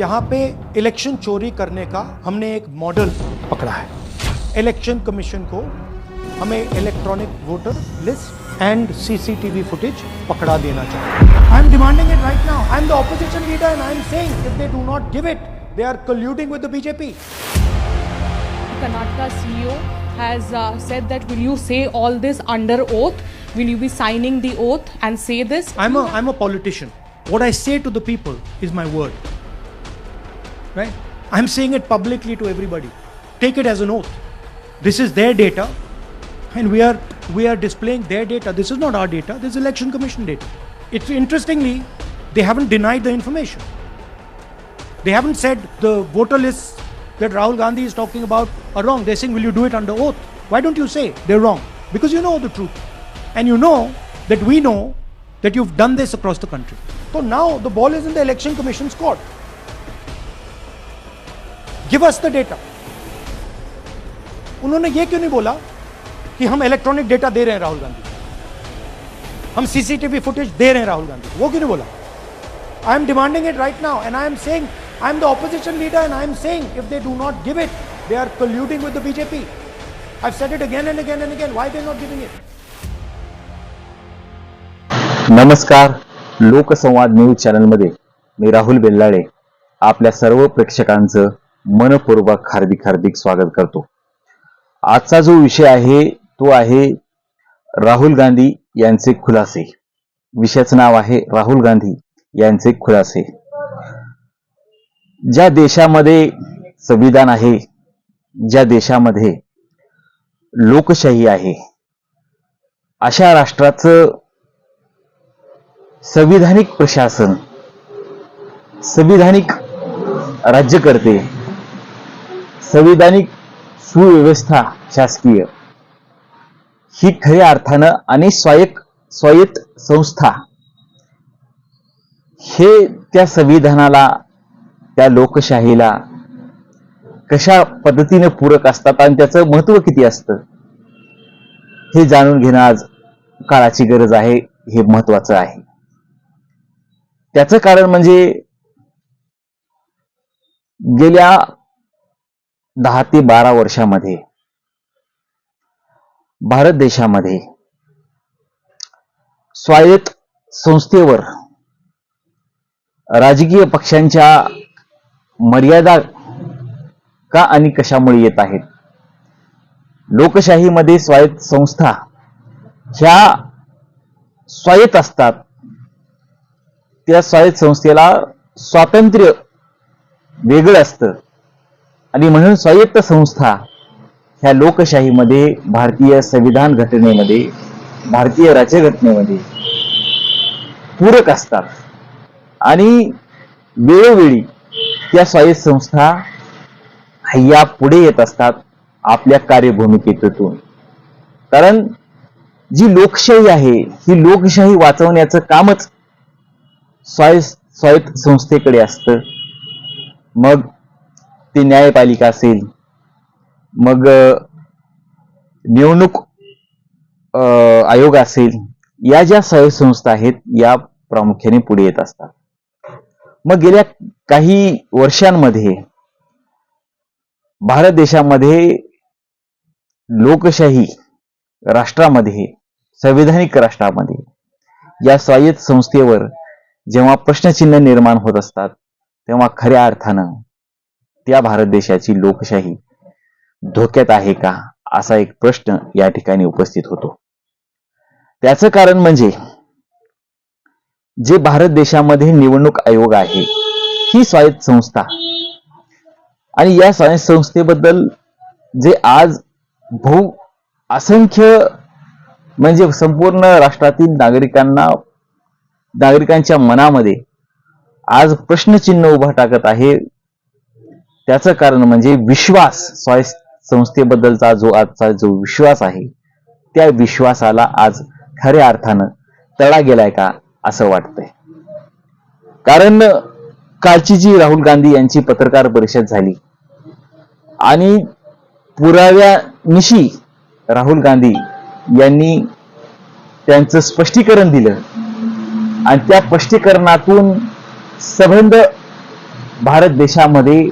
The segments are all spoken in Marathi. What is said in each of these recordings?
यहाँ पे इलेक्शन चोरी करने का हमने एक मॉडल पकड़ा है इलेक्शन कमीशन को हमें electronic voter list and CCTV footage पकड़ा देना चाहिए I am demanding it right now I am the opposition leader and I am saying if they do not give it they are colluding with the BJP Karnataka CEO has uh, said that will you say all this under oath? Will you be signing the oath and say this? I'm a, I'm a politician. What I say to the people is my word. Right? I'm saying it publicly to everybody. Take it as an oath. This is their data, and we are we are displaying their data. This is not our data. This is election commission data. It's interestingly, they haven't denied the information. They haven't said the voter lists that Rahul Gandhi is talking about are wrong. They're saying, will you do it under oath? Why don't you say they're wrong? Because you know the truth. And you know that we know that you've done this across the country. So now the ball is in the election commission's court. Give us the data उन्होंने ये क्यों नहीं बोला कि हम इलेक्ट्रॉनिक डेटा दे रहे हैं राहुल गांधी हम सीसीटीवी फुटेज दे रहे हैं राहुल गांधी वो क्यों नहीं बोला I am demanding it right now and I am saying I am the opposition leader and I am saying if they do not give it they are colluding with the BJP I've set it again and again and again. Why they're not giving it? नमस्कार लोकसंवाद न्यूज चॅनलमध्ये मी राहुल बेल्लाळे आपल्या सर्व प्रेक्षकांचं मनपूर्वक हार्दिक हार्दिक स्वागत करतो. आजचा जो विषय आहे तो आहे राहुल गांधी यांचे खुलासे. विषयाचं नाव आहे राहुल गांधी यांचे खुलासे. ज्या देशामध्ये संविधान आहे ज्या देशामध्ये लोकशाही आहे अशा राष्ट्राचं संविधानिक प्रशासन संविधानिक राज्यकर्ते संविधानिक सुव्यवस्था शासकीय. ही खऱ्या अर्थानं आणि स्वायत्त स्वायत्त संस्था. हे त्या संविधानाला त्या लोकशाहीला कशा पद्धतीने पूरक असतात आणि त्याचं महत्त्व किती असतं हे जाणून घेणं आज काळाची गरज आहे हे महत्वाचं आहे. त्याचं कारण म्हणजे गेल्या दहा ते बारा वर्षामध्ये भारत देशामध्ये स्वायत्त संस्थेवर राजकीय पक्षांच्या मर्यादा का आणि कशामुळे येत आहेत? लोकशाहीमध्ये स्वायत्त संस्था ह्या स्वायत्त असतात. त्या स्वायत्त संस्थेला स्वातंत्र्य वेगळं असतं. आणि म्हणून स्वायत्त संस्था ह्या लोकशाहीमध्ये भारतीय संविधान घटनेमध्ये भारतीय राज्यघटनेमध्ये पूरक असतात. आणि वेळोवेळी त्या स्वायत्त संस्था ह्या पुढे येत असतात आपल्या कार्यभूमिकेतून. कारण जी लोकशाही आहे ही लोकशाही वाचवण्याचं कामच स्वायत्त स्वायत्त संस्थेकडे असतं. मग ती न्यायपालिका असेल. मग निवडणूक आयोग असेल या ज्या स्वायत्त संस्था आहेत या प्रामुख्याने पुढे येत असतात. मग गेल्या काही वर्षांमध्ये भारत देशामध्ये लोकशाही राष्ट्रामध्ये संविधानिक राष्ट्रामध्ये या स्वायत्त संस्थेवर जेव्हा प्रश्नचिन्ह निर्माण होत असतात तेव्हा खऱ्या अर्थानं त्या भारत देशाची लोकशाही धोक्यात आहे का असा एक प्रश्न या ठिकाणी उपस्थित होतो. त्याचं कारण म्हणजे जे भारत देशामध्ये निवडणूक आयोग आहे ही स्वायत्त संस्था आणि या स्वायत्त संस्थेबद्दल जे आज बहु असंख्य म्हणजे संपूर्ण राष्ट्रातील नागरिकांना नागरिकांच्या मनामध्ये आज प्रश्नचिन्ह उभा टाकत आहे त्याचं कारण म्हणजे विश्वास स्वाय संस्थेबद्दलचा जो आजचा जो विश्वास आहे त्या विश्वासाला आज खऱ्या अर्थानं तडा गेलाय का असं वाटतंय. कारण कालची जी राहुल गांधी यांची पत्रकार परिषद झाली आणि पुराव्यानिशी राहुल गांधी यांनी त्यांचं स्पष्टीकरण दिलं आणि त्या स्पष्टीकरणातून संबंध भारत देशामध्ये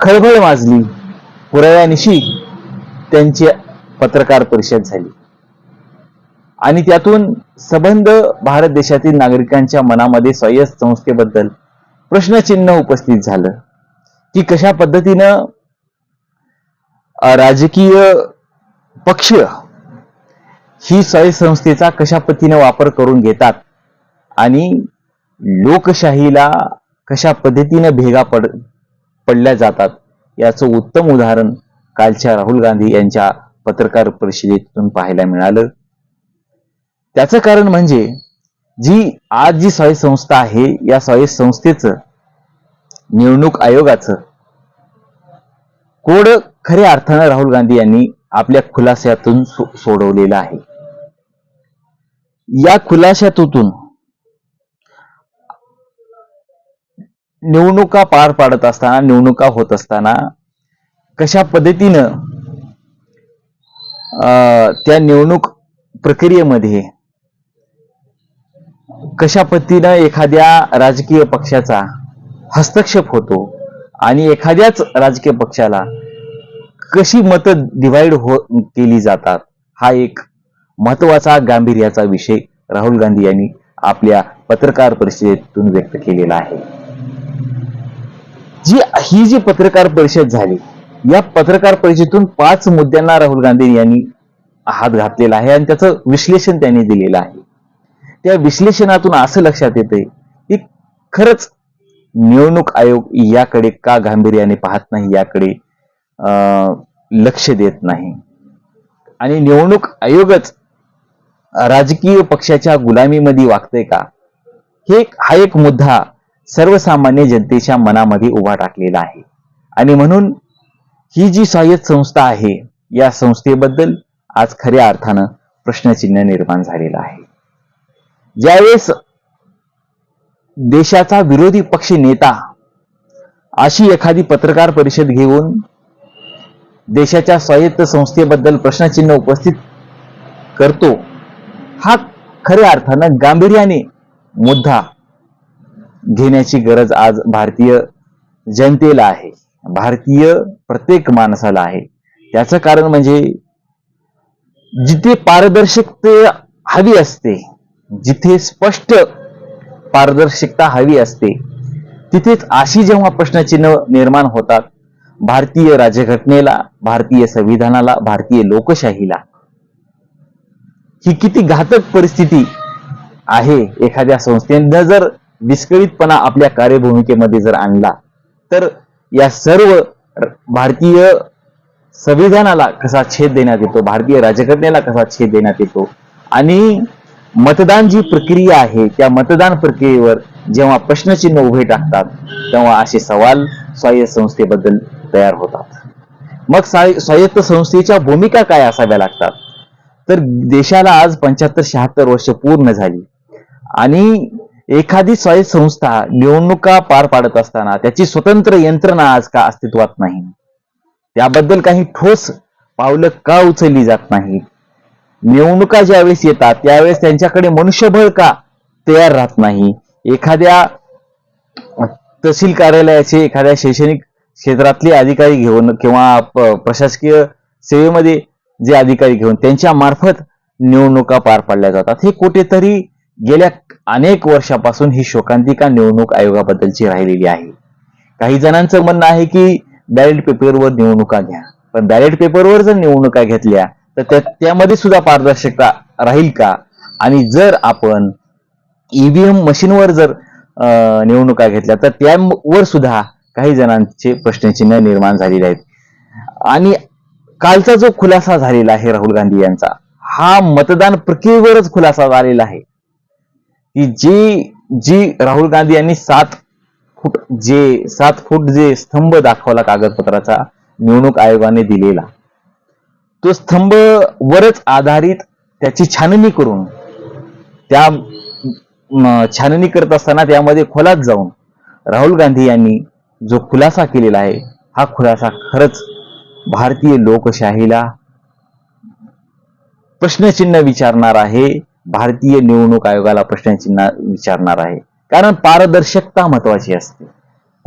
खळबळ माजली. पुराव्यानिशी त्यांची पत्रकार परिषद झाली. आणि त्यातून संबंध भारत देशातील नागरिकांच्या मनामध्ये स्वायत्त संस्थेबद्दल प्रश्नचिन्ह उपस्थित झालं. की कशा पद्धतीनं राजकीय पक्ष ही स्वायत्त संस्थेचा कशा पद्धतीने वापर करून घेतात आणि लोकशाहीला कशा पद्धतीने भेगा पड पडल्या जातात. याचं उत्तम उदाहरण कालच्या राहुल गांधी यांच्या पत्रकार परिषदेतून पाहायला मिळालं. त्याचं कारण म्हणजे जी आज जी स्वायत्त संस्था आहे या स्वायत्त संस्थेचं निवडणूक आयोगाचं कोड खऱ्या अर्थानं राहुल गांधी यांनी आपल्या खुलाश्यातून सो- सोडवलेलं आहे. या खुलाशातून निवडणुका पार पाडत असताना निवडणुका होत असताना कशा पद्धतीनं त्या निवडणूक प्रक्रियेमध्ये कशा पद्धतीनं एखाद्या राजकीय पक्षाचा हस्तक्षेप होतो आणि एखाद्याच राजकीय पक्षाला कशी मतं डिवाइड हो केली जातात हा एक महत्त्वाचा गांभीर्याचा विषय राहुल गांधी यांनी आपल्या पत्रकार परिषदेतून व्यक्त केलेला आहे. जी ही जी पत्रकार परिषद झाली या पत्रकार परिषदेतून पाच मुद्द्यांना राहुल गांधी यांनी हात घातलेला आहे आणि त्याचं विश्लेषण त्यांनी दिलेलं आहे. त्या विश्लेषणातून असं लक्षात येते की खरंच निवडणूक आयोग याकडे का गांभीर्याने पाहत नाही याकडे अं, लक्ष देत नाही. आणि निवडणूक आयोगच राजकीय पक्षाच्या गुलामीमध्ये वागतंय का? हे हा एक मुद्दा सर्वसामान्य जनतेच्या मनामध्ये उभा टाकलेला आहे. आणि म्हणून ही जी स्वायत्त संस्था आहे या संस्थेबद्दल आज खऱ्या अर्थानं प्रश्नचिन्ह निर्माण झालेलं आहे. ज्यावेळेस देशाचा विरोधी पक्ष नेता अशी एखादी पत्रकार परिषद घेऊन देशाच्या स्वायत्त संस्थेबद्दल प्रश्नचिन्ह उपस्थित करतो हा खऱ्या अर्थानं गांभीर्याने मुद्दा घेण्याची गरज आज भारतीय जनतेला आहे. भारतीय प्रत्येक माणसाला आहे. त्याचं कारण म्हणजे जिथे पारदर्शकता हवी असते जिथे स्पष्ट पारदर्शकता हवी असते तिथेच अशी जेव्हा प्रश्नचिन्ह निर्माण होतात भारतीय राज्यघटनेला भारतीय संविधानाला भारतीय लोकशाहीला ही किती घातक परिस्थिती आहे एखाद्या संस्थेनं जर विस्कळीतपणा आपल्या कार्यभूमिकेमध्ये जर आणला तर या सर्व भारतीय संविधानाला कसा छेद देण्यात येतो भारतीय राजघटनेला कसा छेद देण्यात येतो आणि मतदान जी प्रक्रिया आहे त्या मतदान प्रक्रियेवर जेव्हा प्रश्नचिन्ह उभे टाकतात तेव्हा असे सवाल स्वायत्त संस्थेबद्दल तयार होतात. मग स्वाय- स्वायत्त संस्थेच्या भूमिका काय असाव्या लागतात? तर देशाला आज पंच्याहत्तर शहात्तर वर्ष पूर्ण झाली आणि एखादी स्वायत्त संस्था निवडणुका पार पाडत असताना त्याची स्वतंत्र यंत्रणा आज का अस्तित्वात नाही? त्याबद्दल काही ठोस पावलं का उचलली जात नाहीत? निवडणुका ज्यावेळेस येतात त्यावेळेस त्यांच्याकडे मनुष्यबळ का तयार राहत नाही? एखाद्या तहसील कार्यालयाचे एखाद्या शैक्षणिक क्षेत्रातले अधिकारी घेऊन किंवा प्रशासकीय सेवेमध्ये जे अधिकारी घेऊन त्यांच्या मार्फत निवडणुका पार पाडल्या जातात. हे कुठेतरी गेल्या अनेक वर्षापासून ही शोकांतिका निवडणूक आयोगाबद्दलची राहिलेली आहे. काही जणांचं म्हणणं आहे की बॅलेट पेपरवर निवडणुका घ्या. पण बॅलेट पेपरवर जर निवडणुका घेतल्या तर त्या त्यामध्ये सुद्धा पारदर्शकता राहील का? आणि जर आपण ईव्हीएम मशीनवर जर निवडणुका घेतल्या तर त्यावर सुद्धा काही जणांचे प्रश्नचिन्ह निर्माण झालेले आहेत. आणि कालचा जो खुलासा झालेला आहे राहुल गांधी यांचा हा मतदान प्रक्रियेवरच खुलासा झालेला आहे. की जी जी राहुल गांधी यांनी सात फूट जे सात फूट जे स्तंभ दाखवला कागदपत्राचा निवडणूक आयोगाने दिलेला तो स्तंभ वरच आधारित त्याची छाननी करून त्या छाननी करत असताना त्यामध्ये खोलात जाऊन राहुल गांधी यांनी जो खुलासा केलेला आहे हा खुलासा खरंच भारतीय लोकशाहीला प्रश्नचिन्ह विचारणार आहे. भारतीय निवडणूक आयोगाला प्रश्नचिन्ह विचारणार आहे. कारण पारदर्शकता महत्वाची असते.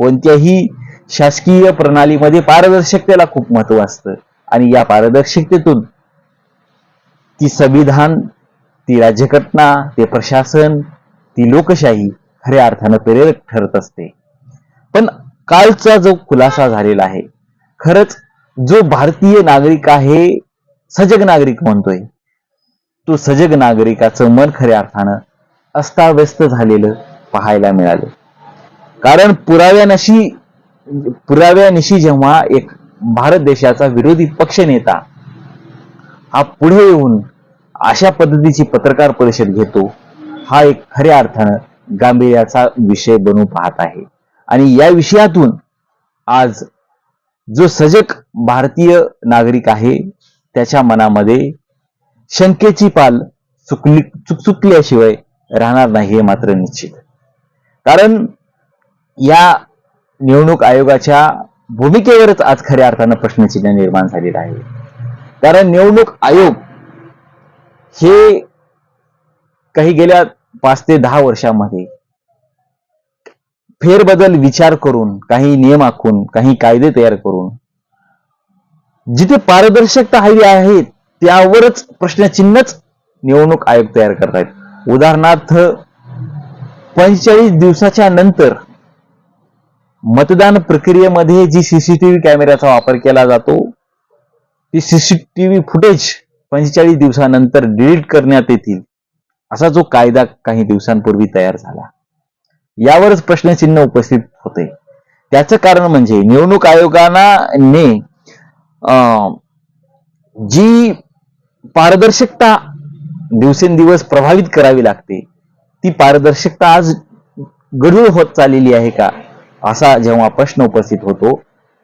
कोणत्याही शासकीय प्रणालीमध्ये पारदर्शकतेला खूप महत्त्व असतं. आणि या पारदर्शकतेतून ती संविधान ती राज्यघटना ते प्रशासन ती लोकशाही खऱ्या अर्थानं प्रेरक ठरत असते. पण कालचा जो खुलासा झालेला आहे खरंच जो भारतीय नागरिक आहे सजग नागरिक म्हणतोय तो सजग नागरिकाचं मन खऱ्या अर्थानं अस्ताव्यस्त झालेलं पाहायला मिळालं. कारण पुराव्यानशी पुराव्यानिशी जेव्हा एक भारत देशाचा विरोधी पक्ष नेता हा पुढे येऊन अशा पद्धतीची पत्रकार परिषद घेतो हा एक खऱ्या अर्थानं गांभीर्याचा विषय बनू पाहत आहे. आणि या विषयातून आज जो सजग भारतीय नागरिक आहे त्याच्या मनामध्ये शंकेची पाल चुकली चुकचुकल्याशिवाय राहणार नाही हे मात्र निश्चित. कारण या निवडणूक आयोगाच्या भूमिकेवरच आज खऱ्या अर्थानं प्रश्नचिन्ह निर्माण झालेलं आहे. कारण निवडणूक आयोग हे काही गेल्या पाच ते दहा वर्षामध्ये फेरबदल विचार करून काही नियम आखून काही कायदे तयार करून जिथे पारदर्शकता हवी आहेत त्यावरच प्रश्नचिन्हच निवडणूक आयोग तयार करतायत. उदाहरणार्थ पंचेचाळीस दिवसाच्या नंतर मतदान प्रक्रियेमध्ये जी सीसीटीव्ही कॅमेऱ्याचा वापर केला जातो ती सीसीटीव्ही फुटेज पंचेचाळीस दिवसानंतर डिलीट करण्यात येतील असा जो कायदा काही दिवसांपूर्वी तयार झाला. यावरच प्रश्नचिन्ह उपस्थित होते. त्याचं कारण म्हणजे निवडणूक आयोगाने अं, जी पारदर्शकता दिवसेंदिवस प्रभावित करावी लागते. ती पारदर्शकता आज गढूळ होत चाललेली आहे का? असा जेव्हा प्रश्न उपस्थित होतो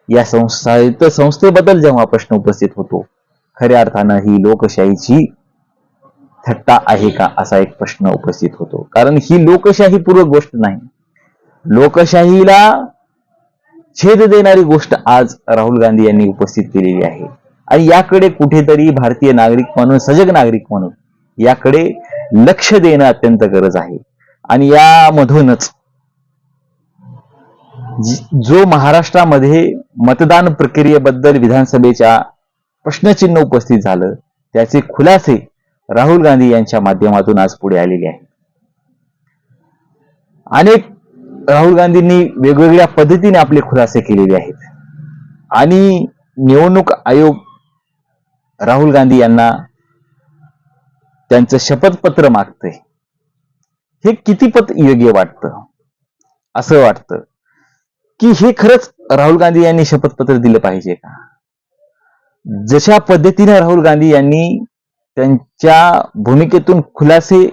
या संस्था संस्थेबद्दल जेव्हा प्रश्न उपस्थित होतो खऱ्या अर्थानं ही लोकशाहीची थट्टा आहे का? असा एक प्रश्न उपस्थित होतो. कारण ही लोकशाही पूर्वक गोष्ट नाही. लोकशाहीला छेद देणारी गोष्ट आज राहुल गांधी यांनी उपस्थित केलेली आहे. आणि याकडे कुठेतरी भारतीय नागरिक म्हणून सजग नागरिक म्हणून याकडे लक्ष देणं अत्यंत गरज आहे. आणि यामधूनच जो महाराष्ट्रामध्ये मतदान प्रक्रियेबद्दल विधानसभेच्या प्रश्नचिन्ह उपस्थित झालं त्याचे खुलासे राहुल गांधी यांच्या माध्यमातून आज पुढे आलेले आहेत. अनेक राहुल गांधींनी वेगवेगळ्या पद्धतीने आपले खुलासे केलेले आहेत. आणि निवडणूक आयोग राहुल गांधी यांना त्यांचं शपथपत्र मागतंय. हे कितीपत योग्य वाटतं? असं वाटतं की हे खरंच राहुल गांधी यांनी शपथपत्र दिलं पाहिजे का? जशा पद्धतीने राहुल गांधी यांनी त्यांच्या भूमिकेतून खुलासे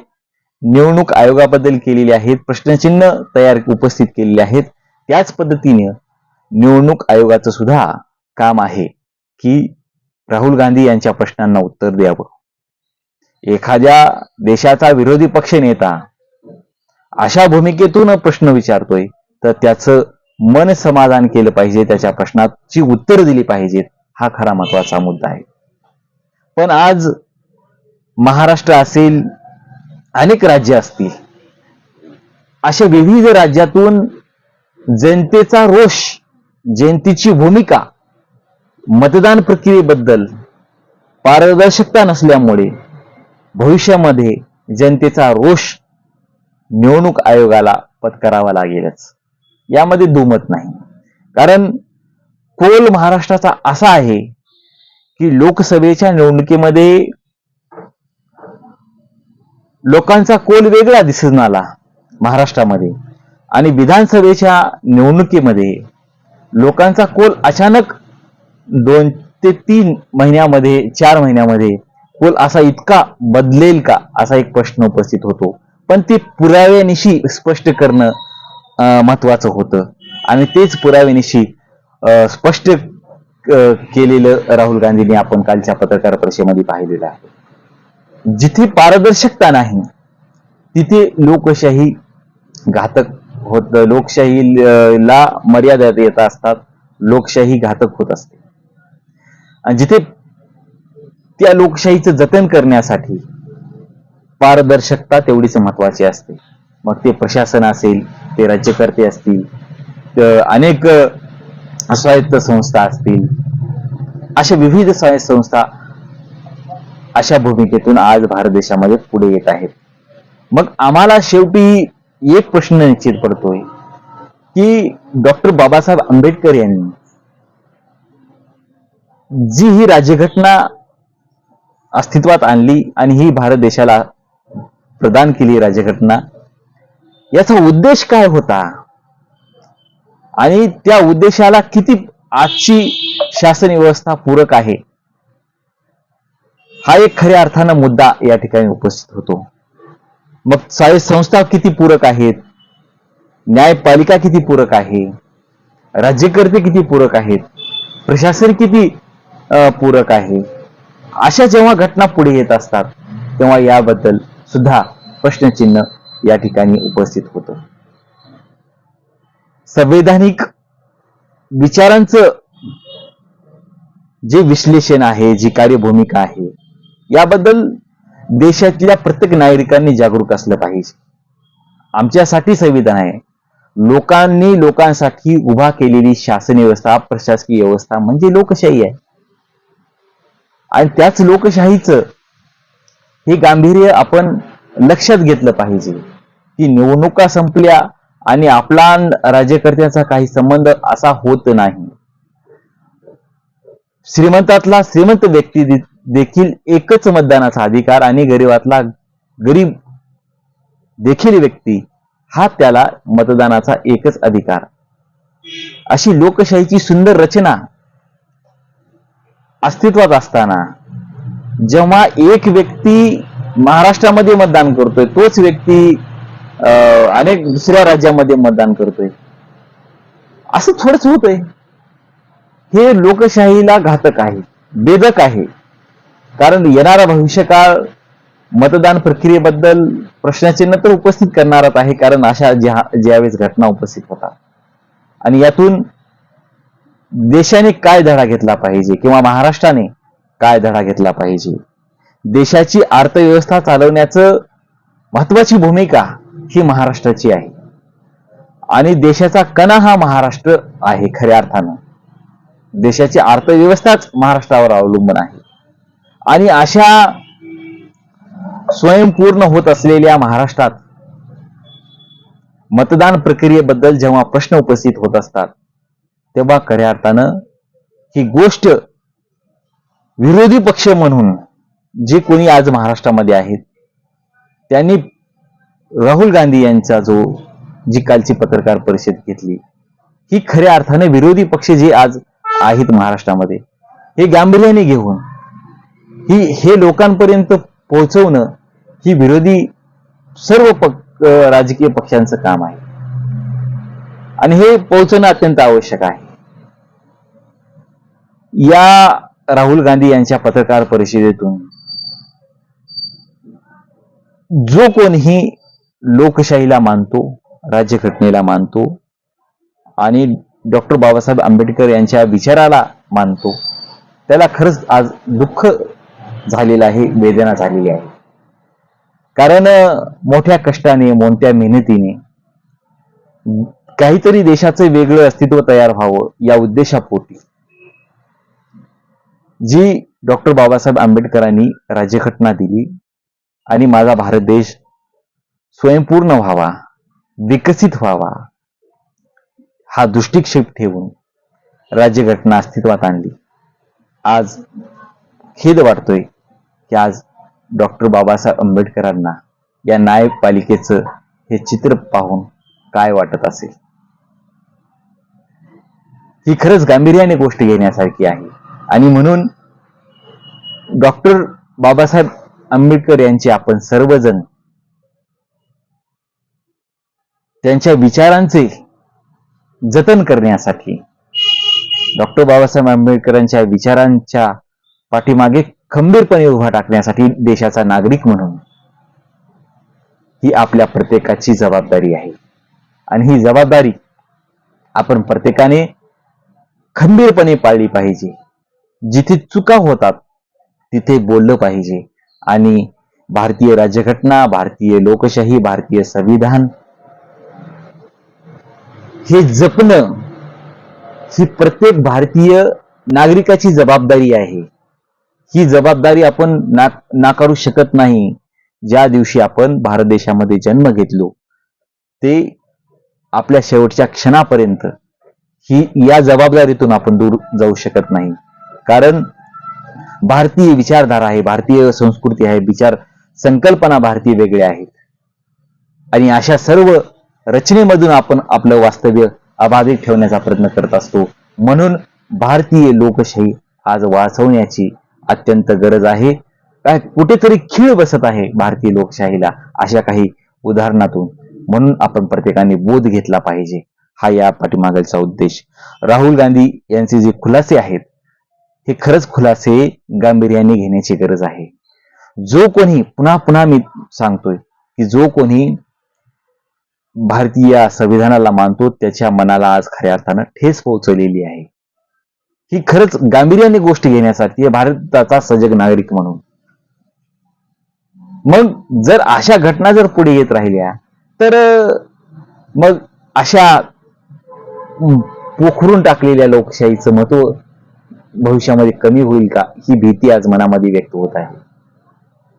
निवडणूक आयोगाबद्दल केलेले आहेत प्रश्नचिन्ह तयार उपस्थित केलेले आहेत त्याच पद्धतीने निवडणूक आयोगाचं सुद्धा काम आहे की राहुल गांधी यांच्या प्रश्नांना उत्तर द्यावं. एखाद्या देशाचा विरोधी पक्ष नेता अशा भूमिकेतून प्रश्न विचारतोय तर त्याचं मन समाधान केलं पाहिजे त्याच्या प्रश्नाची उत्तर दिली पाहिजेत हा खरा महत्त्वाचा मुद्दा आहे. पण आज महाराष्ट्र असेल अनेक राज्य असतील अशा विविध राज्यातून जनतेचा रोष जनतेची भूमिका मतदान प्रक्रियेबद्दल पारदर्शकता नसल्यामुळे भविष्यामध्ये जनतेचा रोष निवडणूक आयोगाला पत्करावा लागेलच. यामध्ये दुमत नाही. कारण कोल महाराष्ट्राचा असा आहे की लोकसभेच्या निवडणुकीमध्ये लोकांचा कोल वेगळा दिसून आला महाराष्ट्रामध्ये. आणि विधानसभेच्या निवडणुकीमध्ये लोकांचा कोल अचानक दोन ते तीन महिन्यामध्ये चार महिन्यामध्ये पूल असा इतका बदलेल का? असा एक प्रश्न उपस्थित होतो. पण ते पुराव्यानिशी स्पष्ट करणं महत्वाचं होतं. आणि तेच पुराव्यानिशी स्पष्ट केलेलं राहुल गांधींनी आपण कालच्या पत्रकार परिषदेमध्ये पाहिलेलं आहे. जिथे पारदर्शकता नाही तिथे लोकशाही घातक होत लोकशाहीला मर्यादा येत असतात लोकशाही घातक होत असते. जिथे त्या लोकशाहीचं जतन करण्यासाठी पारदर्शकता तेवढीच महत्वाची असते. मग ते प्रशासन असेल ते राज्यकर्ते असतील अनेक स्वायत्त संस्था असतील अशा विविध स्वायत्त संस्था अशा भूमिकेतून आज भारत देशामध्ये पुढे येत आहेत. मग आम्हाला शेवटी एक प्रश्न निश्चित पडतोय की डॉक्टर बाबासाहेब आंबेडकर यांनी जी ही राज्यघटना अस्तित्वात आणली आणि ही भारत देशाला प्रदान केली राज्यघटना याचा उद्देश काय होता? आणि त्या उद्देशाला किती आजची शासन व्यवस्था पूरक आहे? हा एक खऱ्या अर्थानं मुद्दा या ठिकाणी उपस्थित होतो. मग साय संस्था किती पूरक आहेत? न्यायपालिका किती पूरक आहे? राज्यकर्ते किती पूरक आहेत? प्रशासन किती पूरक आहे. अशा जेव्हा घटना पुढे येत असतात तेव्हा याबद्दल सुद्धा प्रश्नचिन्ह या ठिकाणी उपस्थित होतं. संवैधानिक विचारांचं जे विश्लेषण आहे जी कार्यभूमिका आहे याबद्दल देशातल्या प्रत्येक नागरिकांनी जागरूक असलं पाहिजे. आमच्यासाठी संविधान आहे. लोकांनी लोकांसाठी उभा केलेली शासन व्यवस्था प्रशासकीय व्यवस्था म्हणजे लोकशाही आहे. आणि त्याच लोकशाहीचं हे गांभीर्य आपण लक्षात घेतलं पाहिजे. की निवडणुका संपल्या आणि आपला राज्यकर्त्याचा काही संबंध असा होत नाही. श्रीमंतातला श्रीमंत व्यक्ती देखील एकच मतदानाचा अधिकार आणि गरीबातला गरीब देखील व्यक्ती हा त्याला मतदानाचा एकच अधिकार. अशी लोकशाहीची सुंदर रचना अस्तित्वात असताना जेव्हा एक व्यक्ती महाराष्ट्रामध्ये मतदान करतोय तोच व्यक्ती अं, अनेक दुसऱ्या राज्यामध्ये मतदान करतोय. असं थोडंच होतंय. हे लोकशाहीला घातक आहे बेदक आहे. कारण येणारा भविष्यकाळ मतदान प्रक्रियेबद्दल प्रश्नचिन्ह तर उपस्थित करणारच आहे कारण अशा ज्या ज्यावेळेस घटना उपस्थित होतात. आणि यातून देशाने काय धडा घेतला पाहिजे किंवा महाराष्ट्राने काय धडा घेतला पाहिजे? देशाची अर्थव्यवस्था चालवण्याचं महत्वाची भूमिका ही महाराष्ट्राची आहे. आणि देशाचा कणा हा महाराष्ट्र आहे खऱ्या अर्थानं. देशाची अर्थव्यवस्थाच महाराष्ट्रावर अवलंबून आहे. आणि अशा स्वयंपूर्ण होत असलेल्या महाराष्ट्रात मतदान प्रक्रियेबद्दल जेव्हा प्रश्न उपस्थित होत असतात तेव्हा खऱ्या अर्थानं ही गोष्ट विरोधी पक्ष म्हणून जे कोणी आज महाराष्ट्रामध्ये आहेत त्यांनी राहुल गांधी यांचा जो जी कालची पत्रकार परिषद घेतली ही खऱ्या अर्थाने विरोधी पक्ष जे आज आहेत महाराष्ट्रामध्ये हे गांभीर्याने घेऊन ही हे लोकांपर्यंत पोहोचवणं ही विरोधी सर्व पक्ष राजकीय पक्षांचं काम आहे. आणि हे पोहोचणं अत्यंत आवश्यक आहे. या राहुल गांधी यांच्या पत्रकार परिषदेतून जो कोणीही लोकशाहीला मानतो राज्यघटनेला मानतो आणि डॉक्टर बाबासाहेब आंबेडकर यांच्या विचाराला मानतो त्याला खरंच आज दुःख झालेलं आहे वेदना झालेली आहे. कारण मोठ्या कष्टाने मोठ्या मेहनतीने काहीतरी देशाचं वेगळं अस्तित्व तयार व्हावं या उद्देशापोटी जी डॉक्टर बाबासाहेब आंबेडकरांनी राज्यघटना दिली आणि माझा भारत देश स्वयंपूर्ण व्हावा विकसित व्हावा हा दृष्टिक्षेप ठेवून राज्यघटना अस्तित्वात आणली. आज खेद वाटतोय की आज डॉक्टर बाबासाहेब आंबेडकरांना या न्यायपालिकेचं हे चित्र पाहून काय वाटत असेल? ही खरंच गांभीर्याने गोष्ट घेण्यासारखी आहे. आणि म्हणून डॉक्टर बाबासाहेब आंबेडकर यांचे आपण सर्वजण त्यांच्या विचारांचे जतन करण्यासाठी डॉक्टर बाबासाहेब आंबेडकरांच्या विचारांच्या पाठीमागे खंबीरपणे उभा टाकण्यासाठी देशाचा नागरिक म्हणून ही आपल्या प्रत्येकाची जबाबदारी आहे. आणि ही जबाबदारी आपण प्रत्येकाने खंबीरपणे पाळली पाहिजे. जिथे चुका होतात तिथे बोललं पाहिजे. आणि भारतीय राज्यघटना भारतीय लोकशाही भारतीय संविधान हे जपणं ही प्रत्येक भारतीय नागरिकाची जबाबदारी आहे. ही जबाबदारी आपण ना नाकारू शकत नाही. ज्या दिवशी आपण भारत देशामध्ये जन्म घेतलो ते आपल्या शेवटच्या क्षणापर्यंत ही या जबाबदारीतून आपण दूर जाऊ शकत नाही. कारण भारतीय विचारधारा आहे भारतीय संस्कृती आहे विचार संकल्पना भारतीय वेगळ्या आहेत. आणि अशा सर्व रचनेमधून आपण आपलं वास्तव्य अबाधित ठेवण्याचा प्रयत्न करत असतो. म्हणून भारतीय लोकशाही आज वाचवण्याची अत्यंत गरज आहे. काय कुठेतरी खीळ बसत आहे भारतीय लोकशाहीला अशा काही उदाहरणातून. म्हणून आपण प्रत्येकाने बोध घेतला पाहिजे. हा या पाठीमागलचा उद्देश. राहुल गांधी यांचे जे खुलासे आहेत हे खरंच खुलासे गांभीर्याने घेण्याची गरज आहे. जो कोणी पुन्हा पुन्हा मी सांगतोय की जो कोणी भारतीय संविधानाला मानतो त्याच्या मनाला आज खऱ्या अर्थानं ठेस पोहोचवलेली आहे. ही खरंच गांभीर्याने गोष्ट घेण्यासाठी भारताचा सजग नागरिक म्हणून. मग जर अशा घटना जर पुढे येत राहिल्या तर मग अशा पोखरून टाकलेल्या लोकशाहीचं महत्त्व भविष्यामध्ये कमी होईल का? ही भीती आज मनामध्ये व्यक्त होत आहे.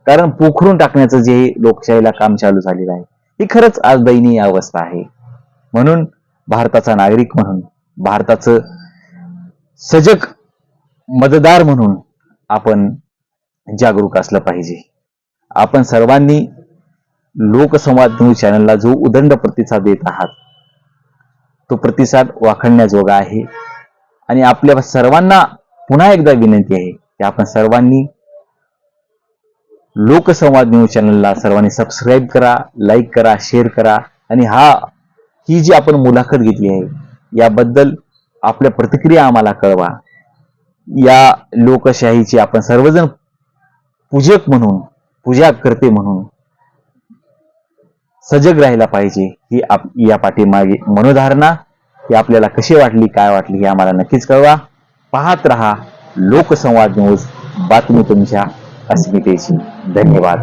कारण पोखरून टाकण्याचं जे लोकशाहीला काम चालू झालेलं आहे ही खरंच आज दयनीय अवस्था आहे. म्हणून भारताचा नागरिक म्हणून भारताचं सजग मतदार म्हणून आपण जागरूक असलं पाहिजे. आपण सर्वांनी लोकसंवाद न्यूज चॅनलला जो उदंड प्रतिसाद देत आहात तो प्रतिसाद वाखणण्याजोगा आहे. आणि आपल्या सर्वांना पुन्हा एकदा विनंती आहे की आपण सर्वांनी लोकसंवाद न्यूज चॅनलला सर्वांनी सबस्क्राईब करा लाईक करा शेअर करा. आणि हा ही जी आपण मुलाखत घेतली आहे याबद्दल आपल्या प्रतिक्रिया आम्हाला कळवा. या लोकशाहीची आपण सर्वजण पूजक म्हणून पूजा करते म्हणून सजग राहायला पाहिजे ही आप या पाठीमागे मनोधारणा ही आपल्याला कशी वाटली काय वाटली हे आम्हाला नक्कीच कळवा. पाहत रहा लोकसंवाद न्यूज बातमी तुमच्या अस्मितेची धन्यवाद.